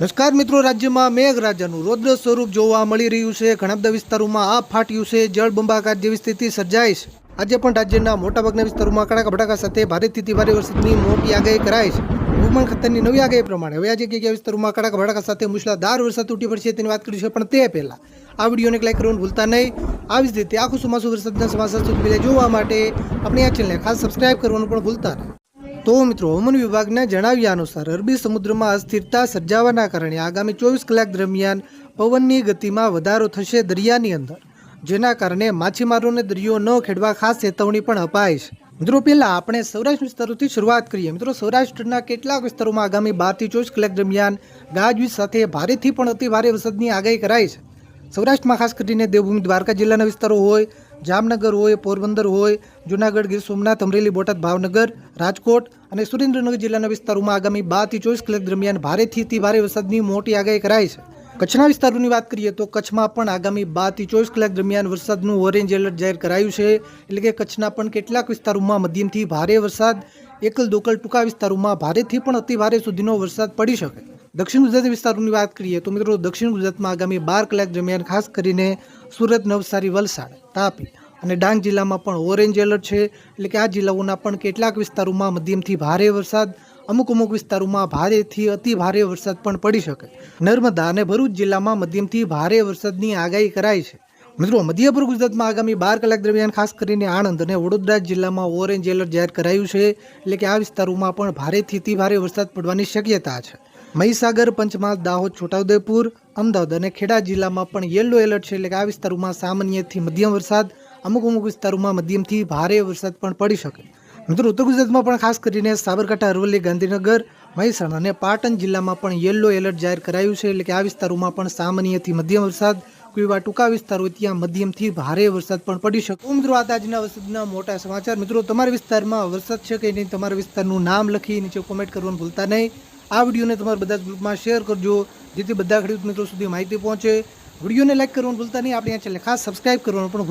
નમસ્કાર મિત્રો, રાજ્યમાં મેઘરાજાનું રૌદ્ર સ્વરૂપ જોવા મળી રહ્યું છે. ઘણા બધા વિસ્તારોમાં આ ફાટ્યું છે. જળ બંબાકાર જેવી સ્થિતિ સર્જાય છે. આજે પણ રાજ્યના મોટાભાગના વિસ્તારોમાં કડાકા ભડાકા સાથે ભારેથી ભારે વરસાદની મોટી આગાહી કરાય છે. હવામાન ખાતાની નવી આગાહી પ્રમાણે હવે આજે કયા વિસ્તારોમાં કડાકા ભડાકા સાથે મુશળાધાર વરસાદ તૂટી પડશે તેની વાત કરીશું પણ તે પહેલાં. આ વિડીયોને લાઈક કરવાનું ભૂલતા નહીં. આવી જ રીતે આખું ચોમાસું વરસાદના સમાચાર સુધી જોવા માટે આપણી આ ચેનલને ખાસ સબસ્ક્રાઈબ કરવાનું પણ ભૂલતા નહીં. તો મિત્રો હવામાન વિભાગના જણાવ્યા અનુસાર અરબી સમુદ્રમાં અસ્થિરતા સર્જાવાના કારણે આગામી ચોવીસ કલાક દરમિયાન પવનની ગતિમાં વધારો થશે દરિયાની અંદર, જેના કારણે માછીમારોને દરિયો ન ખેડવા ખાસ ચેતવણી પણ અપાય છે. મિત્રો પહેલા આપણે સૌરાષ્ટ્ર વિસ્તારોથી શરૂઆત કરીએ. મિત્રો સૌરાષ્ટ્રના કેટલાક વિસ્તારોમાં આગામી બારથી ચોવીસ કલાક દરમિયાન ગાજવીજ સાથે ભારેથી પણ અતિ ભારે વરસાદની આગાહી કરાઈ છે. સૌરાષ્ટ્રમાં ખાસ કરીને દેવભૂમિ દ્વારકા જિલ્લાના વિસ્તારો હોય જામનગર હોય, પોરબંદર હોય, જુનાગઢ ગીર સોમનાથ, અમરેલી બોટાદ ભાવનગર, રાજકોટ અને સુરેન્દ્રનગર જિલ્લાના વિસ્તારોમાં આગામી બારથી ચોવીસ કલાક દરમિયાન ભારેથી અતિ ભારે વરસાદની મોટી આગાહી કરાઈ છે. કચ્છના વિસ્તારોની વાત કરીએ તો કચ્છમાં પણ આગામી બારથી ચોવીસ કલાક દરમિયાન વરસાદનું ઓરેન્જ એલર્ટ જાહેર કરાયું છે. એટલે કે કચ્છના પણ કેટલાક વિસ્તારોમાં મધ્યમથી ભારે વરસાદ એકલ દોકલ ટૂંકા વિસ્તારોમાં ભારેથી પણ અતિ ભારે સુધીનો વરસાદ પડી શકે. દક્ષિણ ગુજરાતી વિસ્તારોની વાત કરીએ તો મિત્રો દક્ષિણ ગુજરાતમાં આગામી બાર કલાક દરમિયાન ખાસ કરીને સુરત, નવસારી, વલસાડ, તાપી અને ડાંગ જિલ્લામાં પણ ઓરેન્જ એલર્ટ છે. એટલે કે આ જિલ્લાઓના પણ કેટલાક વિસ્તારોમાં મધ્યમથી ભારે વરસાદ, અમુક અમુક વિસ્તારોમાં ભારેથી અતિ ભારે વરસાદ પણ પડી શકે. નર્મદા અને ભરૂચ જિલ્લામાં મધ્યમથી ભારે વરસાદની આગાહી કરાઈ છે. મિત્રો, મધ્ય ગુજરાતમાં આગામી બાર કલાક દરમિયાન ખાસ કરીને આણંદ અને વડોદરા જિલ્લામાં ઓરેન્જ એલર્ટ જાહેર કરાયું છે. એટલે કે આ વિસ્તારોમાં પણ ભારેથી અતિ ભારે વરસાદ પડવાની શક્યતા છે. મહીસાગર, પંચમહાલ, દાહોદ, છોટાઉદેપુર, અમદાવાદ અને ખેડા જિલ્લામાં પણ યલો એલર્ટ છે એટલે કે આ વિસ્તારોમાં સામાન્યથી મધ્યમ વરસાદ, અમુક અમુક વિસ્તારોમાં મધ્યમથી ભારે વરસાદ પણ પડી શકે. મિત્રો, ઉત્તર ગુજરાતમાં પણ ખાસ કરીને સાબરકાંઠા, અરવલ્લી, ગાંધીનગર, મહેસાણા અને પાટણ જિલ્લામાં પણ યલો એલર્ટ જાહેર કરાયું છે એટલે કે આ વિસ્તારોમાં પણ સામાન્યથી મધ્યમ વરસાદ. કોઈ એવા ટૂંકા વિસ્તારો ત્યાં મધ્યમથી ભારે વરસાદ પણ પડી શકે. મિત્રો, આ આજના વરસાદના મોટા સમાચાર. મિત્રો, તમારા વિસ્તારમાં વરસાદ છે કે નહીં? તમારા વિસ્તારનું નામ લખી નીચે કોમેન્ટ કરવાનું ભૂલતા નહીં. આ વિડીયોને તમારા બધા ગ્રુપમાં શેર કરજો, જેથી બધા ખેડૂત મિત્રો સુધી માહિતી પહોંચે. વિડીયોને લાઈક કરવાનું ભૂલતા નહીં. આપણે આ ચેનલ ખાસ સબસ્ક્રાઇબ કરવાનું પણ